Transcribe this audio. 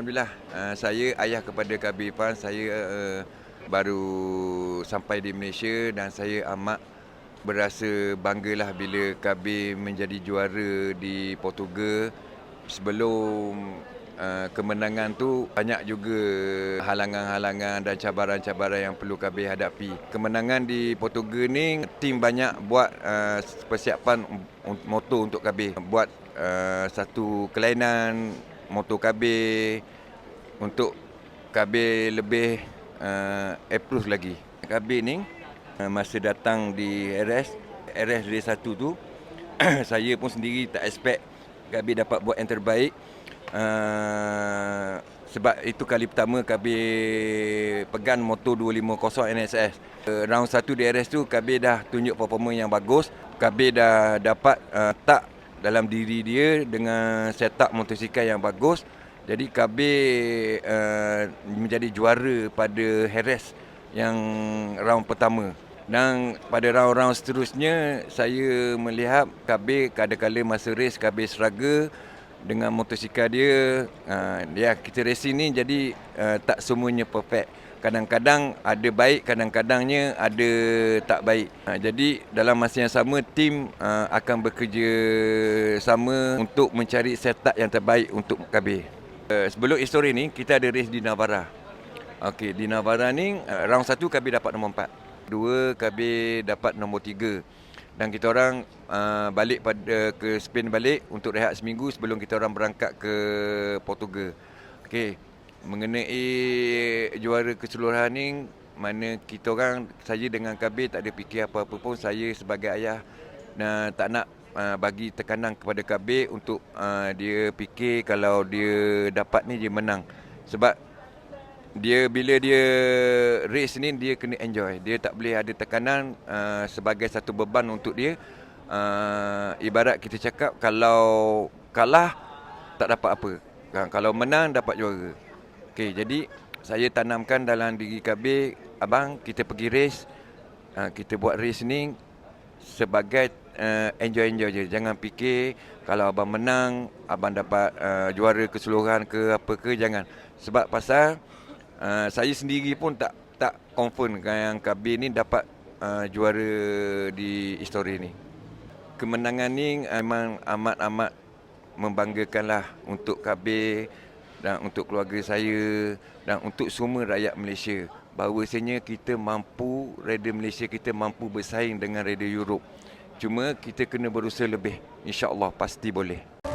Alhamdulillah, uh, saya ayah kepada Kabir Irfan. Saya uh, baru sampai di Malaysia dan saya amat berasa banggalah bila Kabir menjadi juara di Portugal. Sebelum uh, kemenangan tu banyak juga halangan-halangan dan cabaran-cabaran yang perlu Kabir hadapi. Kemenangan di Portugal ni tim banyak buat uh, persiapan motor untuk Kabir. Buat uh, satu kelainan motor KB untuk KB lebih uh, approve lagi. KB ni uh, masa datang di RS, RS D1 tu saya pun sendiri tak expect KB dapat buat yang terbaik. Uh, sebab itu kali pertama KB pegang motor 250 NSS. Uh, round 1 di RS tu KB dah tunjuk performa yang bagus. KB dah dapat uh, tak dalam diri dia dengan setup motosikal yang bagus. Jadi KB uh, menjadi juara pada Harris yang round pertama. Dan pada round-round seterusnya saya melihat KB kadang-kadang masa race KB struggle dengan motosikal dia. Uh, ya kita racing ni jadi uh, tak semuanya perfect kadang-kadang ada baik, kadang-kadangnya ada tak baik. Ha, jadi dalam masa yang sama tim uh, akan bekerja sama untuk mencari setup yang terbaik untuk KB. Uh, sebelum histori ni kita ada race di Navara. Okey, di Navara ni uh, round 1 KB dapat nombor 4. Dua KB dapat nombor 3. Dan kita orang uh, balik pada ke Spain balik untuk rehat seminggu sebelum kita orang berangkat ke Portugal. Okey, mengenai juara keseluruhan ni mana kita orang saya dengan KB tak ada fikir apa-apa pun saya sebagai ayah uh, tak nak uh, bagi tekanan kepada KB untuk uh, dia fikir kalau dia dapat ni dia menang sebab dia bila dia race ni dia kena enjoy. Dia tak boleh ada tekanan uh, sebagai satu beban untuk dia. Uh, ibarat kita cakap kalau kalah tak dapat apa. Kalau menang dapat juara. Okey, jadi saya tanamkan dalam diri KB, abang kita pergi race, uh, kita buat race ni sebagai uh, enjoy-enjoy je. Jangan fikir kalau abang menang, abang dapat uh, juara keseluruhan ke apa ke, jangan. Sebab pasal uh, saya sendiri pun tak tak confirm yang KB ni dapat uh, juara di histori ni. Kemenangan ni memang amat-amat membanggakanlah untuk KB dan untuk keluarga saya dan untuk semua rakyat Malaysia. Bahawasanya kita mampu rider Malaysia kita mampu bersaing dengan rider Europe. Cuma kita kena berusaha lebih. Insyaallah pasti boleh